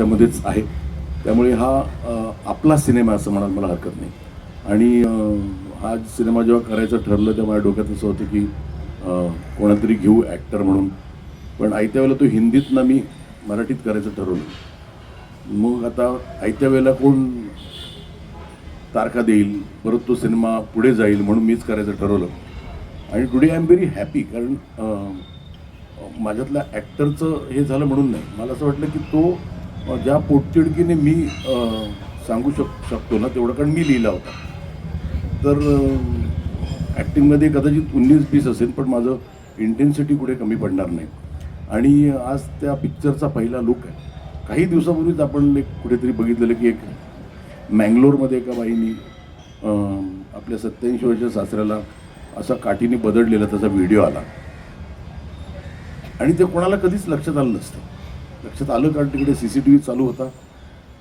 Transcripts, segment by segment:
त्याच्यामध्येच आहे. त्यामुळे हा आपला सिनेमा असं म्हणाल मला हरकत नाही. आणि हा सिनेमा जेव्हा करायचं ठरलं तेव्हा माझ्या डोक्यात असं होतं की कोणातरी घेऊ ॲक्टर म्हणून. पण आयत्या वेळेला तो हिंदीतनं मी मराठीत करायचं ठरवलं. मग आता आयत्या वेळेला कोण तारखा देईल परत तो सिनेमा पुढे जाईल म्हणून मीच करायचं ठरवलं. आणि today I am very happy कारण माझ्यातल्या ॲक्टरचं हे झालं म्हणून नाही. मला असं वाटलं की तो ज्या पोटतिडकीने मी सांगू शक शकतो ना तेवढं कारण मी लिहिला होता. तर ॲक्टिंगमध्ये कदाचित उन्नीस बीस असेल पण माझं इंटेन्सिटी कुठे कमी पडणार नाही. आणि आज त्या पिक्चरचा पहिला लुक आहे. काही दिवसापूर्वीच आपण एक कुठेतरी बघितलेलं की एक मँगलोरमध्ये एका बाईनी आपल्या सत्याऐंशी वर्षाच्या सासऱ्याला असा काठीने बदडलेला त्याचा व्हिडिओ आला. आणि ते कोणाला कधीच लक्षात आलं नसतं. लक्षात आलं कारण तिकडे सी सी टी व्ही चालू होता.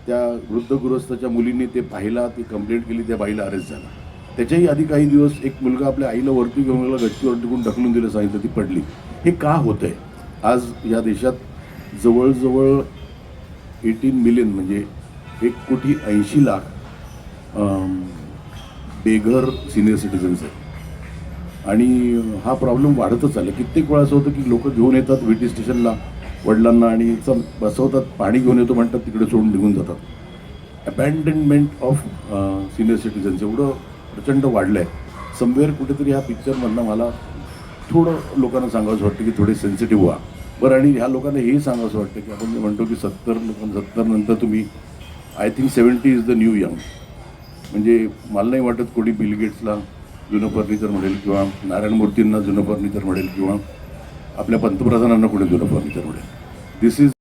त्या वृद्ध गृहस्थाच्या मुलीने ते पाहिला ती कंप्लेंट केली त्या बाईला अरेस्ट झाला. त्याच्याही आधी काही दिवस एक मुलगा आपल्या आईला वरती घेऊन गेला गच्चीवर टिकून ढकलून दिलं सांगितलं ती पडली. हे का होतंय? आज या देशात जवळजवळ एटीन मिलियन म्हणजे एक कोटी ऐंशी लाख बेघर सिनियर सिटीजन्स आहेत. आणि हा प्रॉब्लेम वाढतच आला. कित्येक वेळा असं होतं की लोक घेऊन येतात व्ही टी स्टेशनला वडिलांना आणि चल बसवतात पाणी घेऊन येतो म्हणतात तिकडे सोडून निघून जातात. अबँडनमेंट ऑफ सिनियर सिटीजन्स एवढं प्रचंड वाढलं आहे समवेअर कुठेतरी ह्या पिक्चरमधनं मला थोडं लोकांना सांगावंसं वाटतं की थोडे सेन्सिटिव्ह व्हा. बरं आणि ह्या लोकांना हेही सांगावंसं वाटतं की आपण जे म्हणतो की सत्तर लोकां सत्तर नंतर तुम्ही I think seventy is the new young म्हणजे मला नाही वाटत कोणी बिल गेट्सला जुनं फर्निचर म्हणेल किंवा नारायण मूर्तींना जुनं फर्निचर म्हणेल किंवा आपल्या पंतप्रधानांना कोणी जुनं फर्निचर म्हणेल दिस इज